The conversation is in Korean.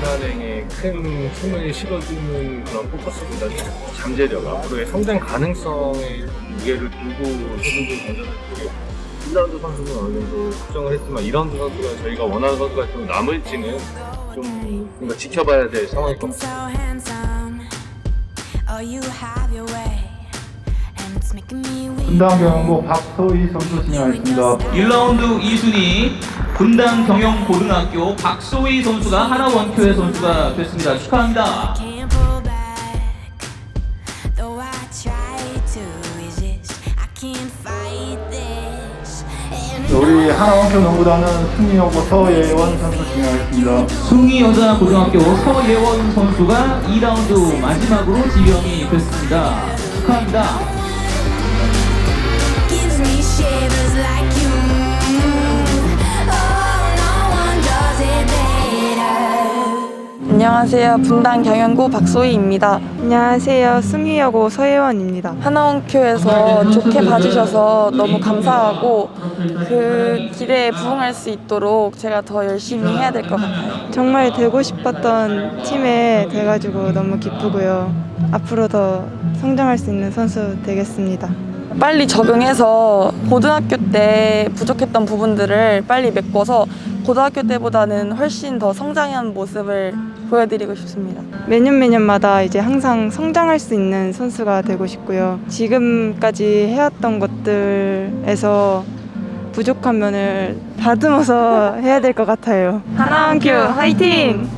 하나은행의 큰 힘을 실어주는 그런 포커스보다는 잠재력, 앞으로의 성장 가능성에 무게를 두고 선수들 던져줬고요. 1라운드 선수는 어느 정도 확정을 했지만 2라운드 선수가 저희가 원하는 선수가 좀 남을지는 좀 뭔가 지켜봐야 될 상황일 것 같습니 분당 경영고 박소희 선수 진행하겠습니다. 1라운드 2순위 분당 경영고등학교 박소희 선수가 하나 원큐의 선수가 됐습니다. 축하합니다. And 우리 하나원표 농구단은 승리하고 서예원 선수 진행하겠습니다. 숭이 여자 고등학교 서예원 선수가 2라운드 마지막으로 지명이 됐습니다. 축하합니다. 안녕하세요. 분당 경영고 박소희입니다. 안녕하세요. 숭이여고 서예원입니다. 하나원큐에서 좋게 봐주셔서 너무 감사하고 그 기대에 부응할 수 있도록 제가 더 열심히 해야 될 것 같아요. 정말 되고 싶었던 팀에 돼가지고 너무 기쁘고요. 앞으로 더 성장할 수 있는 선수 되겠습니다. 빨리 적응해서 고등학교 때 부족했던 부분들을 빨리 메꿔서 고등학교 때보다는 훨씬 더 성장한 모습을 보여드리고 싶습니다. 매년 매년마다 이제 항상 성장할 수 있는 선수가 되고 싶고요. 지금까지 해왔던 것들에서 부족한 면을 다듬어서 해야 될 것 같아요. 하나원큐 화이팅!